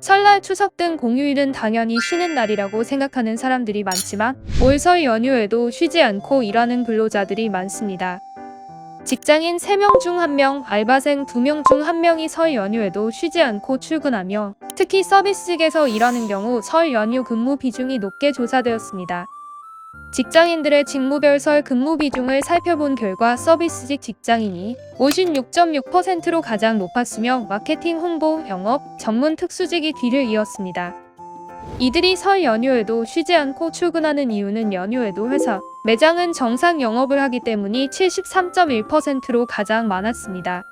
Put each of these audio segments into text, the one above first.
설날 추석 등 공휴일은 당연히 쉬는 날이라고 생각하는 사람들이 많지만 올 설 연휴에도 쉬지 않고 일하는 근로자들이 많습니다. 직장인 3명 중 1명, 알바생 2명 중 1명이 설 연휴에도 쉬지 않고 출근하며 특히 서비스직에서 일하는 경우 설 연휴 근무 비중이 높게 조사되었습니다. 직장인들의 직무별 설 근무 비중을 살펴본 결과 서비스직 직장인이 56.6%로 가장 높았으며 마케팅, 홍보, 영업, 전문 특수직이 뒤를 이었습니다. 이들이 설 연휴에도 쉬지 않고 출근하는 이유는 연휴에도 회사, 매장은 정상 영업을 하기 때문이 73.1%로 가장 많았습니다.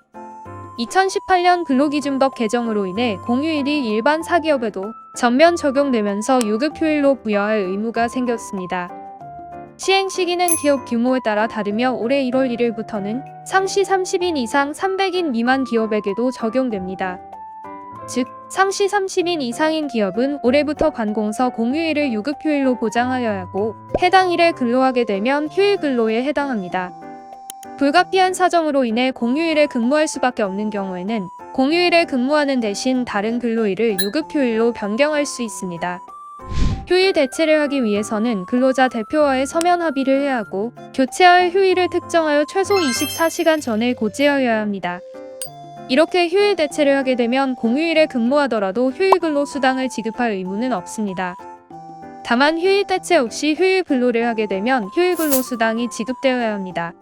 2018년 근로기준법 개정으로 인해 공휴일이 일반 사기업에도 전면 적용되면서 유급 휴일로 부여할 의무가 생겼습니다. 시행 시기는 기업 규모에 따라 다르며 올해 1월 1일부터는 상시 30인 이상 300인 미만 기업에게도 적용됩니다. 즉, 상시 30인 이상인 기업은 올해부터 관공서 공휴일을 유급휴일로 보장하여야 하고 해당 일에 근로하게 되면 휴일 근로에 해당합니다. 불가피한 사정으로 인해 공휴일에 근무할 수밖에 없는 경우에는 공휴일에 근무하는 대신 다른 근로일을 유급휴일로 변경할 수 있습니다. 휴일 대체를 하기 위해서는 근로자 대표와의 서면 합의를 해야 하고 교체할 휴일을 특정하여 최소 24시간 전에 고지하여야 합니다. 이렇게 휴일 대체를 하게 되면 공휴일에 근무하더라도 휴일 근로 수당을 지급할 의무는 없습니다. 다만 휴일 대체 없이 휴일 근로를 하게 되면 휴일 근로 수당이 지급되어야 합니다.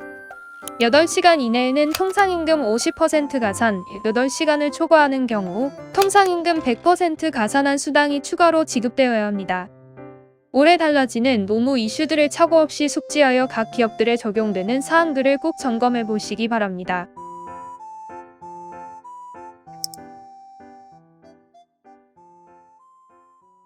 8시간 이내에는 통상임금 50% 가산, 8시간을 초과하는 경우 통상임금 100% 가산한 수당이 추가로 지급되어야 합니다. 올해 달라지는 노무 이슈들을 착오 없이 숙지하여 각 기업들에 적용되는 사항들을 꼭 점검해 보시기 바랍니다.